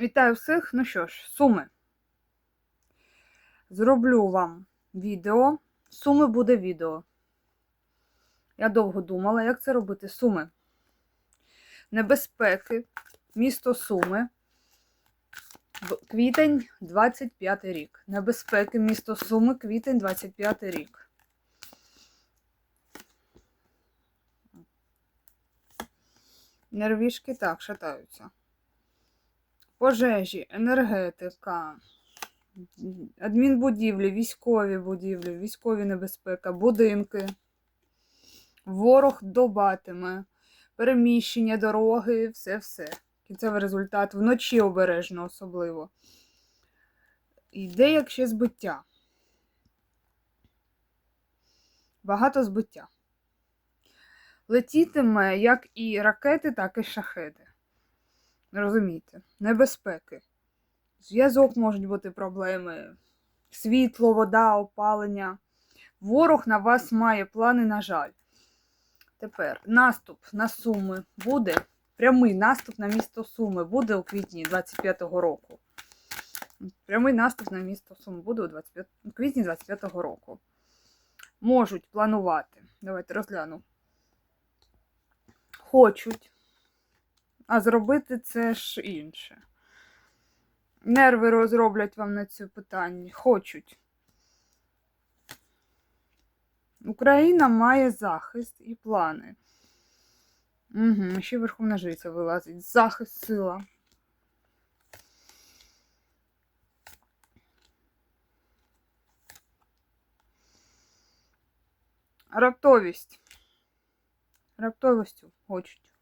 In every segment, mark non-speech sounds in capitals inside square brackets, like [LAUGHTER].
Вітаю всіх. Ну що ж, суми. Зроблю вам відео. Суми буде відео. Я довго думала, як це робити. Суми. Небезпеки. Місто Суми. Квітень 25 рік. Небезпеки. Місто Суми. Квітень 25 рік. Нервішки так шатаються. Пожежі, енергетика, адмінбудівлі, військові будівлі, військові небезпека, будинки. Ворог добатиме, переміщення, дороги, все-все. Кінцевий результат вночі обережно особливо. Йде як ще збиття. Багато збиття. Летітиме як і ракети, так і шахеди. Розумієте, небезпеки. Зв'язок можуть бути проблеми, світло, вода, опалення. Ворог на вас має плани, на жаль. Тепер наступ на Суми буде. Прямий наступ на місто Суми буде у квітні 25-го року. Прямий наступ на місто Суми буде у 25... у квітні 25-го року. Можуть планувати. Давайте розгляну. Хочуть. А зробити це ж інше. Нерви розроблять вам на це питання. Хочуть. Україна має захист і плани. Угу, ще Верховна Жриця вилазить. Захист, сила. Раптовість. Раптовістю хочуть.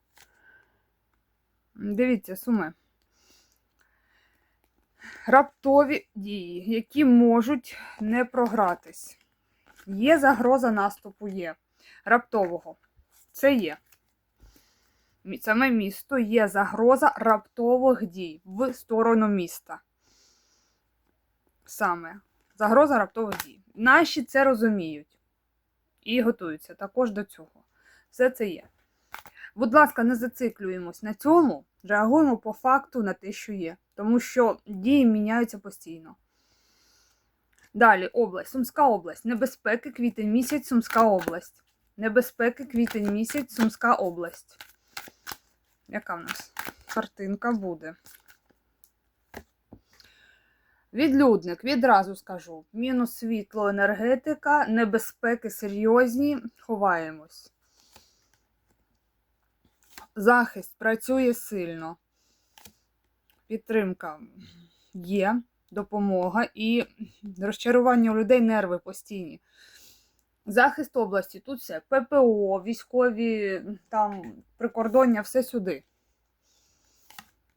Дивіться, суми. Раптові дії, які можуть не програтись. Є загроза наступу, є. Раптового. Це є. Саме місто є загроза раптових дій в сторону міста. Саме. Загроза раптових дій. Наші це розуміють. І готуються також до цього. Все це є. Будь ласка, не зациклюємось на цьому, реагуємо по факту на те, що є. Тому що дії міняються постійно. Далі область. Сумська область. Небезпеки, квітень місяць, Сумська область. Небезпеки, квітень місяць, Сумська область. Яка в нас картинка буде? Відлюдник, відразу скажу. Мінус світло, енергетика, небезпеки серйозні, ховаємось. Захист працює сильно. Підтримка є, допомога і розчарування у людей нерви постійні. Захист області, тут все. ППО, військові, там прикордоння, все сюди.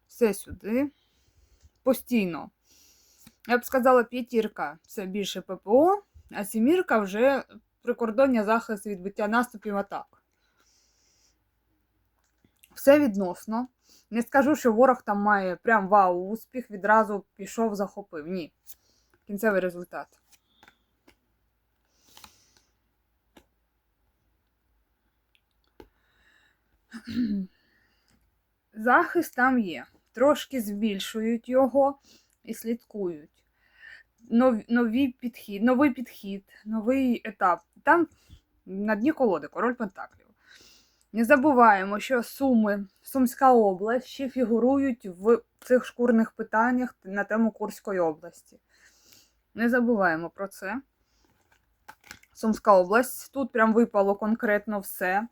Все сюди. Постійно. Я б сказала, п'ятірка це більше ППО, а сімірка вже прикордоння, захист, відбиття наступів атак. Все відносно. Не скажу, що ворог там має прям вау успіх, відразу пішов, захопив. Ні. Кінцевий результат. [CLEARS THROAT] Захист там є. Трошки збільшують його і слідкують. Нов, нові підхід, новий підхід, новий етап. Там на дні колоди король Пентаклів. Не забуваємо, що Суми, Сумська область ще фігурують в цих шкурних питаннях на тему Курської області. Не забуваємо про це. Сумська область. Тут прям випало конкретно все.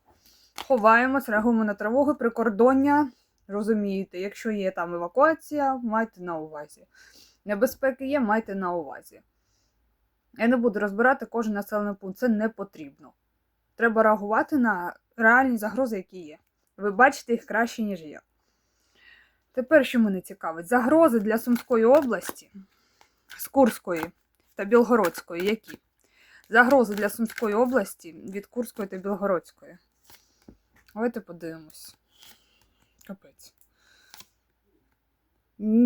Ховаємось, реагуємо на тривоги, прикордоння. Розумієте, якщо є там евакуація, майте на увазі. Небезпеки є, майте на увазі. Я не буду розбирати кожен населений пункт, це не потрібно. Треба реагувати на реальні загрози, які є. Ви бачите їх краще, ніж я. Тепер, що мене цікавить, загрози для Сумської області, з Курської та Білгородської які? Загрози для Сумської області від Курської та Білгородської. Давайте подивимось. Капець.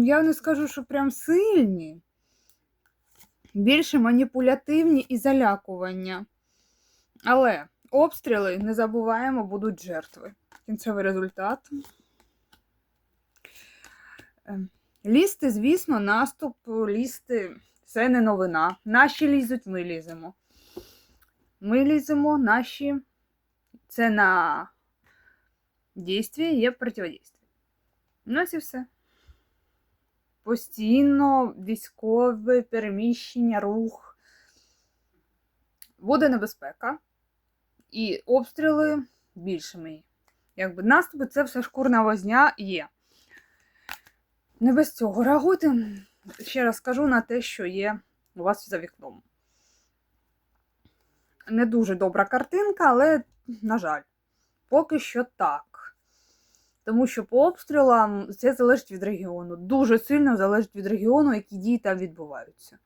Я не скажу, що прям сильні. Більше маніпулятивні і залякування. Але обстріли, не забуваємо, будуть жертви. Кінцевий результат. Ем, Лізти, звісно, наступ, лізти це не новина. Наші лізуть, ми ліземо. Ми ліземо, наші. Це на дійстві є противодействие. Ну, і все. Постійно військове переміщення, рух. Буде небезпека. І обстріли більшими. Якби наступи це все шкурна возня є. Не без цього реагуйте. Ще раз скажу на те, що є у вас за вікном. Не дуже добра картинка, але, на жаль, поки що так. Тому що по обстрілам це залежить від регіону. Дуже сильно залежить від регіону, які дії там відбуваються.